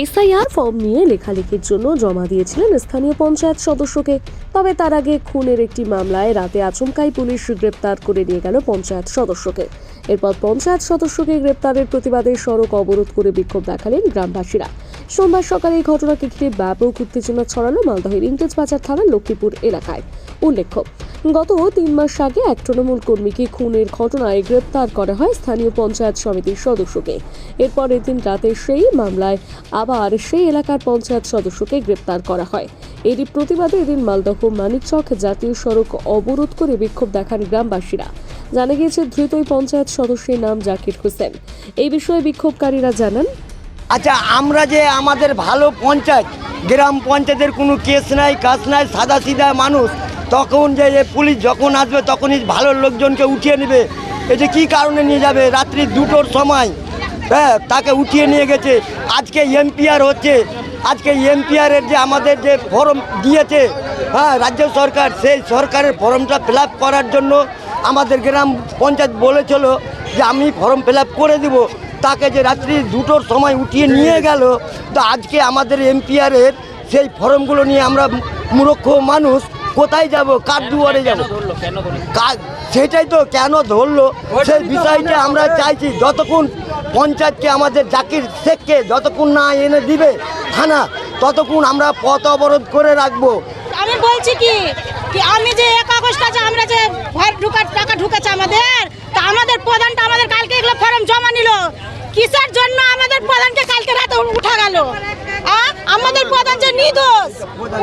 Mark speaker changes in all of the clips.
Speaker 1: SIR form নিয়ে লেখালেখির জন্য জমা দিয়েছিলেন স্থানীয় পঞ্চায়েত সদস্যকে। তবে তার আগে খুনের একটি মামলায় রাতে আচমকাই পুলিশ গ্রেপ্তার করে নিয়ে গেল পঞ্চায়েত সদস্যকে। এরপর পঞ্চায়েত সদস্যকে গ্রেপ্তারের প্রতিবাদে সড়ক অবরোধ করে বিক্ষোভ দেখালেন গ্রামবাসীরা। সোমবার সকালে এই ঘটনাকে ঘিরে ব্যাপক উত্তেজনা ছড়ালো মালদহের ইংরেজ বাজার থানার লক্ষ্মীপুর এলাকায়। উল্লেখ্য গত তিন মাস আগে এক তৃণমূল কর্মীকে খুনের ঘটনায় গ্রেপ্তার করা হয় স্থানীয় পঞ্চায়েত সমিতির সদস্যকে। এরপর এদিন রাতে সেই মামলায় আবার সেই এলাকার পঞ্চায়েত সদস্যকে গ্রেপ্তার করা হয়। এরই প্রতিবাদে এদিন মালদহ মানিকচক জাতীয় সড়ক অবরোধ করে বিক্ষোভ দেখান গ্রামবাসীরা। জানা গিয়েছে ধৃত পঞ্চায়েত সদস্যের নাম জাকির হোসেন। এই বিষয়ে বিক্ষোভকারীরা জানান
Speaker 2: আচ্ছা আমরা যে আমাদের ভালো পঞ্চায়েত, গ্রাম পঞ্চায়েতের কোনো কেস নাই, কাজ নাই সাদা সিধা মানুষ তখন যে যে পুলিশ যখন আসবে, তখনই ভালো লোকজনকে উঠিয়ে নেবে। এটা কি কারণে নিয়ে যাবে? রাত্রি দুটোর সময় হ্যাঁ তাকে উঠিয়ে নিয়ে গেছে। আজকে এমপিআর হচ্ছে। আজকে এমপিআরের যে আমাদের যে ফর্ম দিয়েছে হ্যাঁ রাজ্য সরকার, সেই সরকারের ফর্মটা ফিল করার জন্য আমাদের গ্রাম পঞ্চায়েত বলেছিল যে আমি ফর্ম ফিল করে দিব। তাকে যে রাত্রি দুটোর সময় উঠিয়ে নিয়ে গেল, তো আজকে আমাদের এমপিআরের সেই ফর্মগুলো নিয়ে আমরা মূর্খ মানুষ কোথায় যাব? কার দুয়ারে যাব? সেটাই তো কেন ধরলো? সেই বিষয়টা আমরা চাইছি যতক্ষণ পঞ্চায়েতকে আমাদের জাকির শেখকে যতক্ষণ না এনে দিবে থানা ততক্ষণ আমরা পথ অবরোধ করে রাখব।
Speaker 3: আমি বলছি কি? কি আমি যে এক আগস্ট আছে আমরা যে ঘর ঢুকার টাকা ঢুকেছে আমাদের তা আমাদের প্রধানটা আমাদের কালকে এগুলো ফর্ম জমা নিল। কিসের জন্য আমাদের প্রধানকে কালকে রাতে উঠা গেল? আমাদের প্রধান যে নির্দোষ,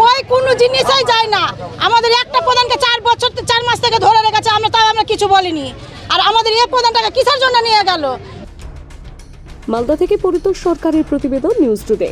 Speaker 3: ওই কোনো জিনিসই যায় না। আমাদের একটা প্রধানকে চার বছর, চার মাস থেকে ধরে রেখেছে, আমরা তাও আমরা কিছু বলিনি। আর আমাদের এই প্রধানটাকে কিসের জন্য নিয়ে গেল?
Speaker 1: মালদা থেকে পরিতোষ সরকারের প্রতিবেদন, নিউজ টুডে।